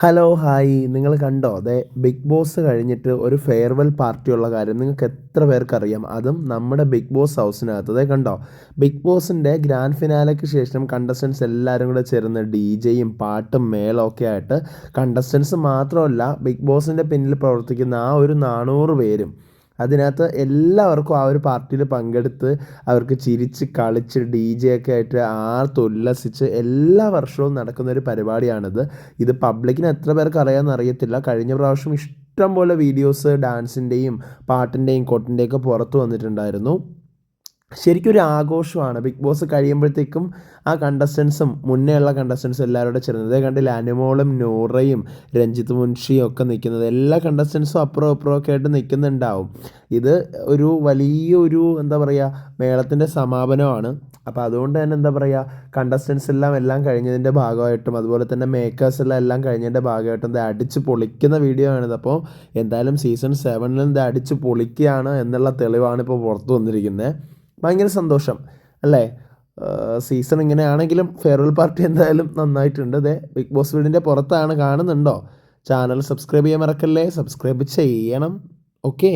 Hello hi നിങ്ങൾ കണ്ടോ? അതെ ബിഗ് ബോസ് കഴിഞ്ഞിട്ട് ഒരു ഫെയർവെൽ പാർട്ടിയുള്ള കാര്യം നിങ്ങൾക്ക് എത്ര പേർക്കറിയാം അതും നമ്മുടെ ബിഗ് ബോസ് ഹൗസിനകത്ത് അതെ കണ്ടോ? ബിഗ് ബോസിന്റെ ഗ്രാൻഡ് ഫിനാലയ്ക്ക് ശേഷം കണ്ടസ്റ്റൻസ് എല്ലാവരും കൂടെ ചേർന്ന് ഡി ജെയും പാട്ടും മേളൊക്കെ ആയിട്ട് കണ്ടസ്റ്റൻസ് മാത്രമല്ല ബിഗ് ബോസിന്റെ പിന്നിൽ പ്രവർത്തിക്കുന്ന ആ ഒരു നാനൂറ് പേരും അതിനകത്ത് എല്ലാവർക്കും ആ ഒരു പാർട്ടിയിൽ പങ്കെടുത്ത് അവർക്ക് ചിരിച്ച് കളിച്ച് ഡി ജെ ഒക്കെ ആയിട്ട് ആർത്തുല്ലസിച്ച് എല്ലാ വർഷവും നടക്കുന്ന ഒരു പരിപാടിയാണിത്. ഇത് പബ്ലിക്കിന് എത്ര പേർക്ക് അറിയാമെന്ന് അറിയത്തില്ല. കഴിഞ്ഞ പ്രാവശ്യം ഇഷ്ടം പോലെ വീഡിയോസ് ഡാൻസിന്റെയും പാട്ടിന്റെയും കൊട്ടിന്റെയും ഒക്കെ പുറത്ത് വന്നിട്ടുണ്ടായിരുന്നു. ശരിക്കും ഒരു ആഘോഷമാണ്. ബിഗ് ബോസ് കഴിയുമ്പോഴത്തേക്കും ആ കണ്ടസ്റ്റൻസും മുന്നേ ഉള്ള കണ്ടസ്റ്റൻസും എല്ലാവരും കൂടെ ചേർന്നത് കണ്ടില്ല അനുമോളും നൂറയും രഞ്ജിത്ത് മുൻഷിയും ഒക്കെ നിൽക്കുന്നത്. എല്ലാ കണ്ടസ്റ്റൻസും അപ്പുറം അപ്പുറം ഒക്കെ ആയിട്ട് നിൽക്കുന്നുണ്ടാവും. ഇത് ഒരു വലിയൊരു എന്താ പറയുക മേളത്തിന്റെ സമാപനമാണ്. അപ്പോൾ അതുകൊണ്ട് തന്നെ എന്താ പറയുക കണ്ടസ്റ്റൻസ് എല്ലാം എല്ലാം കഴിഞ്ഞതിന്റെ ഭാഗമായിട്ടും അതുപോലെ തന്നെ മേക്കേഴ്സ് എല്ലാം എല്ലാം കഴിഞ്ഞതിന്റെ ഭാഗമായിട്ടും ഇത് അടിച്ച് പൊളിക്കുന്ന വീഡിയോ ആണിത്. അപ്പോൾ എന്തായാലും സീസൺ സെവനിൽ ഇത് അടിച്ച് പൊളിക്കുകയാണ് എന്നുള്ള തെളിവാണ് ഇപ്പോൾ പുറത്തു വന്നിരിക്കുന്നത്. ഭയങ്കര സന്തോഷം അല്ലേ? സീസൺ ഇങ്ങനെയാണെങ്കിലും ഫെയർവെൽ പാർട്ടി എന്തായാലും നന്നായിട്ടുണ്ട്. അതെ ബിഗ് ബോസ് വീടിന്റെ പുറത്താണ് കാണുന്നുണ്ടോ? ചാനൽ സബ്സ്ക്രൈബ് ചെയ്യാൻ മറക്കല്ലേ? സബ്സ്ക്രൈബ് ചെയ്യണം. ഓക്കേ